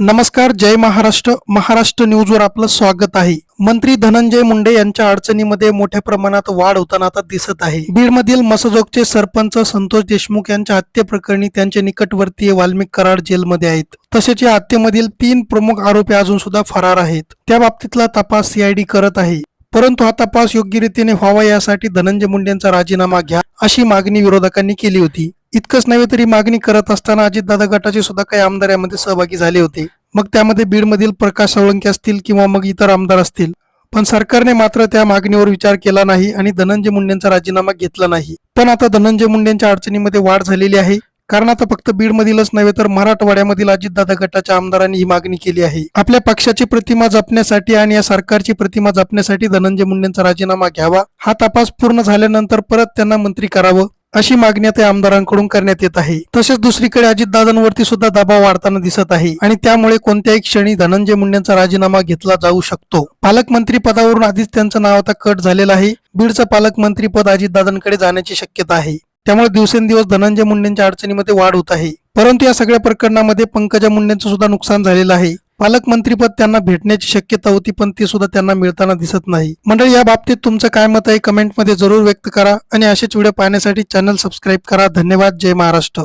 नमस्कार जय महाराष्ट्र. महाराष्ट्र न्यूजवर आपलं स्वागत आहे. मंत्री धनंजय मुंडे यांच्या अडचणीमध्ये मोठ्या प्रमाणात वाढ होताना आता दिसत आहे. बीडमधील मसजोगचे सरपंच संतोष देशमुख यांच्या हत्येप्रकरणी त्यांचे निकटवर्तीय वाल्मिक कराड जेलमध्ये आहेत. तसेच या हत्येमधील तीन प्रमुख आरोपी अजून सुद्धा फरार आहेत. त्या बाबतीतला तपास सीआयडी करत आहे. परंतु हा तपास योग्य रीतीने व्हावा यासाठी धनंजय मुंडेंचा राजीनामा घ्या अशी मागणी विरोधकांनी केली होती. इतकंच नव्हे तरी मागणी करत असताना अजितदादा गटाचे सुद्धा काही आमदार यामध्ये सहभागी झाले होते. मग त्यामध्ये बीडमधील प्रकाश सोळंके असतील किंवा मग इतर आमदार असतील. पण सरकारने मात्र त्या मागणीवर विचार केला नाही आणि धनंजय मुंडेंचा राजीनामा घेतला नाही. पण आता धनंजय मुंडेंच्या अडचणीमध्ये वाढ झालेली आहे. कारण आता फक्त बीडमधीलच नव्हे तर मराठवाड्यामधील अजितदादा गटाच्या आमदारांनी ही मागणी केली आहे. आपल्या पक्षाची प्रतिमा जपण्यासाठी आणि या सरकारची प्रतिमा जपण्यासाठी धनंजय मुंडेंचा राजीनामा घ्यावा. हा तपास पूर्ण झाल्यानंतर परत त्यांना मंत्री करावं. अशी मागणी आता आमदारांकडून करण्यात येत आहे. तसेच दुसरीकडे अजितदादांवरती सुद्धा दबाव वाढताना दिसत आहे आणि त्यामुळे कोणत्याही क्षणी धनंजय मुंडेंचा राजीनामा घेतला जाऊ शकतो. पालकमंत्री पदावरून आधीच त्यांचं नाव आता कट झालेलं आहे. बीडचं पालकमंत्री पद अजितदादांकडे जाण्याची शक्यता आहे. त्यामुळे दिवसेंदिवस धनंजय मुंडेंच्या अडचणीमध्ये वाढ होत आहे. परंतु या सगळ्या प्रकरणामध्ये पंकजा मुंडेंचं सुद्धा नुकसान झालेलं आहे. पालकमंत्रीपद त्यांना भेटण्याची शक्यता होती पण ते सुद्धा त्यांना मिळताना दिसत नाही. मंडळी या बाबतीत तुमचं काय मत आहे? कमेंटमध्ये जरूर व्यक्त करा आणि असेच व्हिडिओ पाहण्यासाठी चॅनल सबस्क्राईब करा. धन्यवाद. जय महाराष्ट्र.